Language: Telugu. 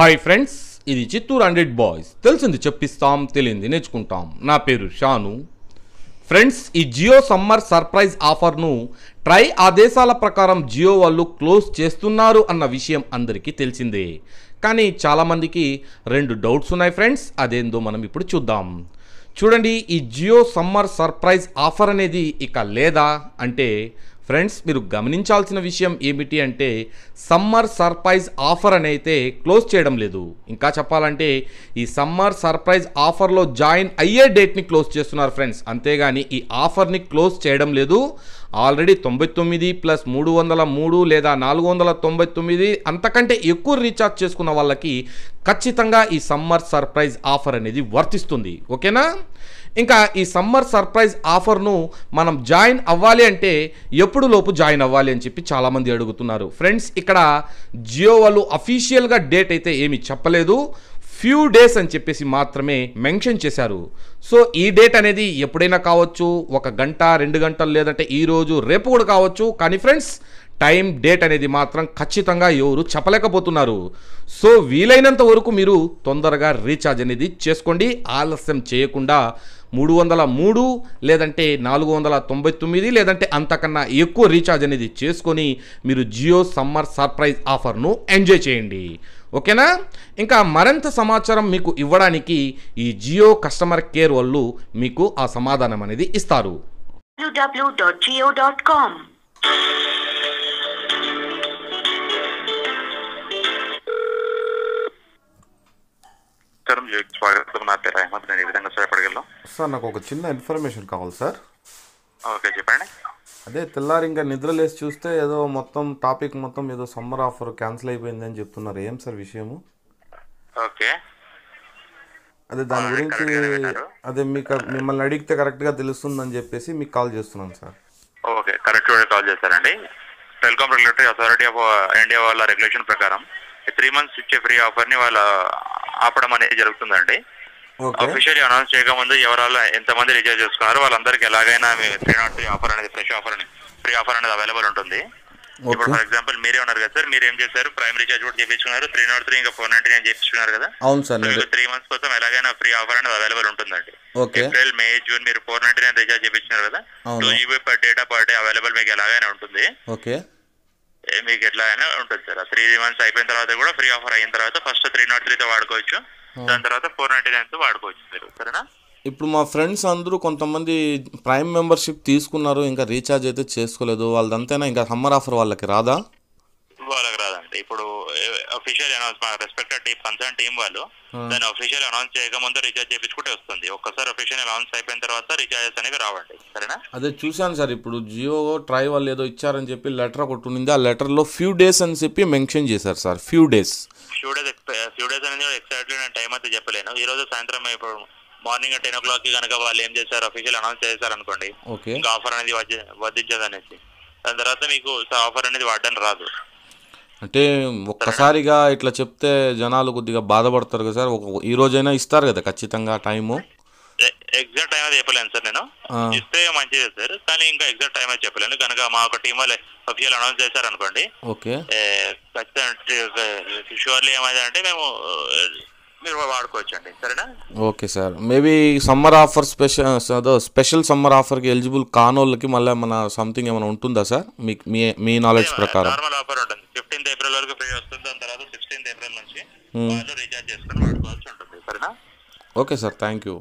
హాయ్ ఫ్రెండ్స్ ఇది చిత్తూరు హండ్రెడ్ బాయ్స్. తెలిసింది చెప్పిస్తాం తెలియంది నేర్చుకుంటాం. నా పేరు షాను. ఫ్రెండ్స్ ఈ జియో సమ్మర్ సర్ప్రైజ్ ఆఫర్ను ట్రై ఆదేశాల ప్రకారం జియో వాళ్ళు క్లోజ్ చేస్తున్నారు అన్న విషయం అందరికీ తెలిసిందే. కానీ చాలామందికి రెండు డౌట్స్ ఉన్నాయి ఫ్రెండ్స్ అదేందో మనం ఇప్పుడు చూద్దాం. చూడండి ఈ జియో సమ్మర్ సర్ప్రైజ్ ఆఫర్ అనేది ఇక లేదా? అంటే ఫ్రెండ్స్ మీరు గమనించాల్సిన విషయం ఏమిటి అంటే సమ్మర్ సర్ప్రైజ్ ఆఫర్ అయితే క్లోజ్ చేయడం లేదు. ఇంకా చెప్పాలంటే ఈ సమ్మర్ సర్ప్రైజ్ ఆఫర్లో జాయిన్ అయ్యే డేట్ని క్లోజ్ చేస్తున్నారు ఫ్రెండ్స్. అంతేగాని ఈ ఆఫర్ని క్లోజ్ చేయడం లేదు. ఆల్రెడీ తొంభై తొమ్మిది ప్లస్ మూడు వందల మూడు లేదా నాలుగు వందల తొంభై తొమ్మిది అంతకంటే ఎక్కువ రీఛార్జ్ చేసుకున్న వాళ్ళకి ఖచ్చితంగా ఈ సమ్మర్ సర్ప్రైజ్ ఆఫర్ అనేది వర్తిస్తుంది. ఓకేనా? ఇంకా ఈ సమ్మర్ సర్ప్రైజ్ ఆఫర్ను మనం జాయిన్ అవ్వాలి అంటే ఎప్పుడు లోపు జాయిన్ అవ్వాలి అని చెప్పి చాలామంది అడుగుతున్నారు. ఫ్రెండ్స్ ఇక్కడ జియో వాళ్ళు అఫీషియల్గా డేట్ అయితే ఏమి చెప్పలేదు. ఫ్యూ డేస్ అని చెప్పేసి మాత్రమే మెన్షన్ చేశారు. సో ఈ డేట్ అనేది ఎప్పుడైనా కావచ్చు ఒక గంట రెండు గంటలు లేదంటే ఈరోజు రేపు కూడా కావచ్చు. కానీ ఫ్రెండ్స్ టైం డేట్ అనేది మాత్రం ఖచ్చితంగా ఎవరు చెప్పలేకపోతున్నారు. సో వీలైనంత వరకు మీరు తొందరగా రీఛార్జ్ అనేది చేసుకోండి. ఆలస్యం చేయకుండా మూడు వందల మూడు లేదంటే నాలుగు వందల తొంభై తొమ్మిది లేదంటే అంతకన్నా ఎక్కువ రీఛార్జ్ అనేది చేసుకొని మీరు జియో సమ్మర్ సర్ప్రైజ్ ఆఫర్ను ఎంజాయ్ చేయండి. ఓకేనా? ఇంకా మరింత సమాచారం మీకు ఇవ్వడానికి ఈ జియో కస్టమర్ కేర్ వాళ్ళు మీకు ఆ సమాధానం అనేది ఇస్తారు. స్వాగతం. నా పేరు అహ్మద్. నేను ఈ విధంగా సహాయపడగలను? సార్ నాకు ఒక చిన్న ఇన్ఫర్మేషన్ కావాలి సార్. ఓకే చెప్పండి. అదే తెల్లారి ఇంకా నిద్రలేసి చూస్తే ఏదో మొత్తం టాపిక్ మొత్తం ఏదో సమ్మర్ ఆఫర్ క్యాన్సిల్ అయిపోయింది అని చెప్తున్నారు. ఏం సార్ విషయము? ఓకే. అదే దాని గురించి. అదే మీకు మిమ్మల్ని అడిగితే కరెక్ట్గా తెలుస్తుందని చెప్పేసి మీకు కాల్ చేస్తున్నాను సార్. ఓకే కరెక్ట్ కాల్ చేశారండి. Telecom regulatory authority of India వాళ్ళ రెగ్యులేషన్ ప్రకారం త్రీ మంత్స్ ఇచ్చే ఫ్రీ ఆఫర్ని వాళ్ళ ఆపడం అనేది జరుగుతుందండి. అఫీషియల్లీ అనౌన్స్ చేయకముందు ఎవరాలు ఎంతమంది రీఛార్జ్ చేసుకున్నారో వాళ్ళందరికీ ఎలాగైనా త్రీ నాట్ త్రీ ఆఫర్ అనేది ఫ్రెష్ ఆఫర్ అని ఫ్రీ ఆఫర్ అనేది అవైలబుల్ ఉంటుంది. ఇప్పుడు ఫర్ ఎగ్జాంపుల్ మీరే ఉన్నారు కదా సార్ మీరు ఏం చేశారు? ప్రైమ్ రీఛార్జ్ కూడా చేయించుకున్నారు త్రీ నాట్ త్రీ ఇంకా ఫోర్ నైన్టీ నైన్ చేయించుకున్నారు కదా? అవును సార్ నేను త్రీ మంత్స్ కోసం ఎలాగైనా ఫ్రీ ఆఫర్ అనేది అవైలబుల్ ఉంటుందండి. ఏప్రిల్ మే జూన్ మీరు ఫోర్ నైన్టీ నైన్ రీఛార్జ్ చేయించినారు కదా. Two GB per data per day available మీకు ఎలాగైనా ఉంటుంది. ఓకే మీకు ఎట్లాగైనా ఉంటుంది సార్ త్రీ మంత్స్ అయిపోయిన తర్వాత కూడా ఫ్రీ ఆఫర్ అయిన తర్వాత ఫస్ట్ త్రీ నాట్ త్రీతో వాడుకోవచ్చు. దాని తర్వాత ఫోర్ నైన్టీ నైన్తో వాడుకోవచ్చు మీరు సరేనా? ఇప్పుడు మా ఫ్రెండ్స్ అందరూ కొంతమంది ప్రైమ్ మెంబర్షిప్ తీసుకున్నారు ఇంకా రీఛార్జ్ అయితే చేసుకోలేదు వాళ్ళదంతేనా ఇంకా సమ్మర్ ఆఫర్ వాళ్ళకి రాదా? ఇప్పుడు అఫీషియల్ అనౌన్స్ మా రెస్పెక్టెడ్ టీమ్ కన్సర్న్ టీం వాళ్ళు దాన్ని అఫీషియల్ అనౌన్స్ చేయకముందు రీఛార్జ్ చేయించుకుంటే వస్తుంది. ఒక్కసారి అఫీషియల్ అనౌన్స్ అయిపోయిన తర్వాత రీఛార్జెస్ అనేవి రావండి. సరేనా? అదే చూశాను సార్ ఇప్పుడు. జియో ట్రై వాళ్ళు ఏదో ఇచ్చారని చెప్పి లెటర్ ఒకటి ఉంది ఆ లెటర్లో ఫ్యూ డేస్ అని చెప్పి మెన్షన్ చేశారు sir. Few days few days few days అనేది ఎగ్జాక్ట్లీ నేను టైం అయితే చెప్పలేను. ఈ రోజు సాయంత్రం ఇప్పుడు మార్నింగ్ టెన్ ఓ క్లాక్కి కనుక వాళ్ళు ఏం చేశారు? అఫీషియల్ అనౌన్స్ చేశారు అనుకోండి ఇంకా ఆఫర్ అనేది వద్దించదు అనేసి దాని తర్వాత మీకు ఆఫర్ అనేది వాడడానికి రాదు. అంటే ఒక్కసారిగా ఇట్లా చెప్తే జనాలు కొద్దిగా బాధపడతారు కదా సార్. ఈ రోజైనా ఇస్తారు కదా ఖచ్చితంగా టైము. ఎగ్జాక్ట్ టైం అయితే చెప్పలేను సార్ నేను. ఇస్తే మంచిదే సార్ కానీ ఇంకా ఎగ్జాక్ట్ టైం అయితే చెప్పలేను. కనుక మా ఒక టీం వాళ్ళు అఫీషియల్ అనౌన్స్ చేశారు అనుకోండి ఓకే ఖచ్చితంగా షూర్లీ ఏమైందంటే మేము ఏ, మీరు వాడుకోవచ్చు అండి సరేనా? Okay sir. Maybe summer offer special అదో స్పెషల్ సమ్మర్ ఆఫర్కి ఎలిజిబుల్ కానోళ్ళకి మళ్ళీ మన సంథింగ్ ఏమైనా ఉంటుందా సార్? మీ మీ మీ నాలెడ్జ్ ప్రకారం. నార్మల్ ఆఫర్ ఉంటుంది ఫిఫ్టీన్త్ ఏప్రిల్ వరకు ఫ్రీ వస్తుంది దాని తర్వాత సిక్స్టీన్త్ ఏప్రిల్ నుంచి వాళ్ళు రీఛార్జ్ చేసుకుని వాడుకోవాల్సి ఉంటుంది సరేనా? Okay sir thank you